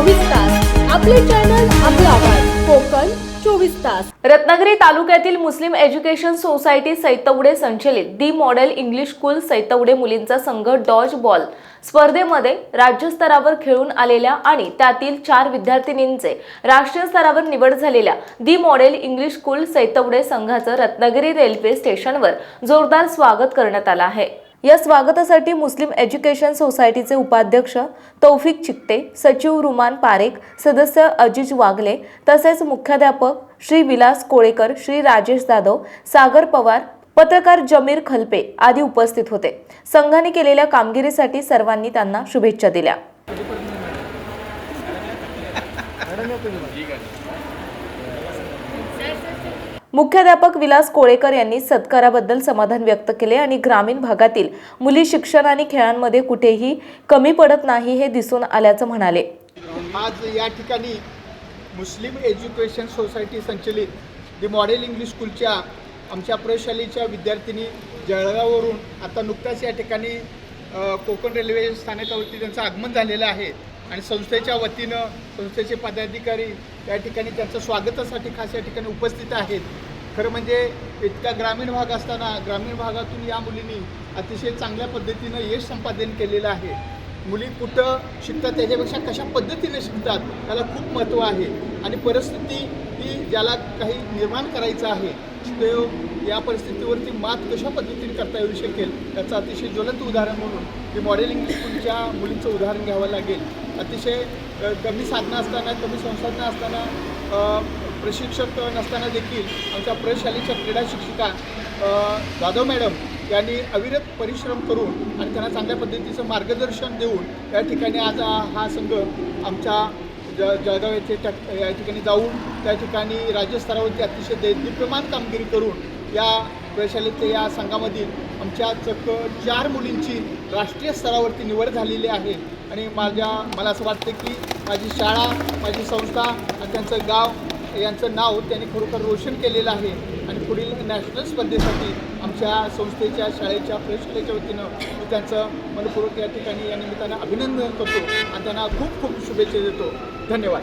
चोवीस तास. आपले चॅनल आपला आवाज. कोकण चोवीस तास. रत्नागिरी तालुक्यातील मुस्लिम एज्युकेशन सोसायटी सैतवडे संचलित the model English school Saitavade मुलींचा संघ डॉज बॉल स्पर्धेमध्ये राज्यस्तरावर खेळून आलेल्या आणि त्यातील चार विद्यार्थिनींचे राष्ट्रीय स्तरावर निवड झालेल्या the model English school Saitavade संघाचं रत्नागिरी रेल्वे स्टेशनवर जोरदार स्वागत करण्यात आलं आहे. या स्वागतासाठी मुस्लिम एज्युकेशन सोसायटीचे उपाध्यक्ष तौफिक चिकटे सचिव रुमान पारेख सदस्य अजिज वागले तसेच मुख्याध्यापक श्री विलास कोळेकर श्री राजेश जाधव सागर पवार पत्रकार जमीर खलपे आदी उपस्थित होते. संघाने केलेल्या कामगिरीसाठी सर्वांनी त्यांना शुभेच्छा दिल्या. मुख्याध्यापक विलास कोळेकर यांनी सत्काराबद्दल समाधान व्यक्त केले आणि ग्रामीण भागातील मुली शिक्षण आणि खेळांमध्ये कुठेही कमी पडत नाही हे दिसून आल्याचं म्हणाले. आज या ठिकाणी मुस्लिम एज्युकेशन सोसायटी संचलित दी मॉडेल इंग्लिश स्कूलच्या आमच्या प्रयोगशालेच्या विद्यार्थिनी जळगाववरून आता नुकताच या ठिकाणी कोकण रेल्वे स्थानकावरती त्यांचं आगमन झालेलं आहे. आणि संस्थेच्या वतीनं संस्थेचे पदाधिकारी या ठिकाणी त्यांचं स्वागतासाठी खास या ठिकाणी उपस्थित आहेत. खरं म्हणजे इतका ग्रामीण भाग असताना ग्रामीण भागातून या मुलींनी अतिशय चांगल्या पद्धतीनं यश संपादन केलेलं आहे. मुली कुठं शिकतात त्याच्यापेक्षा कशा पद्धतीने शिकतात त्याला खूप महत्त्व आहे. आणि परिस्थिती ही ज्याला काही निर्माण करायचं आहे ते या परिस्थितीवरती मात कशा पद्धतीने करता येऊ शकेल त्याचं अतिशय ज्वलंत उदाहरण म्हणून की मॉडेलिंग स्कूलच्या मुलींचं उदाहरण घ्यावं लागेल. अतिशय कमी साधनं असताना कमी संसाधनं असताना प्रशिक्षक नसताना देखील आमच्या प्रशालेच्या क्रीडा शिक्षिका जाधव मॅडम यांनी अविरत परिश्रम करून आणि त्यांना चांगल्या पद्धतीचं मार्गदर्शन देऊन या ठिकाणी आज हा संघ आमच्या ज जळगाव येथे त्या या ठिकाणी जाऊन त्या ठिकाणी राज्यस्तरावरती अतिशय दे दीप्यमान कामगिरी करून या प्रशालेच्या या संघामधील आमच्या चक्क चार मुलींची राष्ट्रीय स्तरावरती निवड झालेली आहे. आणि माझ्या मला असं वाटतं की माझी शाळा माझी संस्था आणि त्यांचं गाव यांचं नाव त्यांनी खरोखर रोशन केलेलं आहे. आणि पुढील नॅशनल स्पर्धेसाठी आमच्या संस्थेच्या शाळेच्या प्रशालेच्या वतीनं मी त्यांचं मनपूर्वक या ठिकाणी या निमित्तानं अभिनंदन करतो. आणि त्यांना खूप खूप शुभेच्छा देतो. धन्यवाद.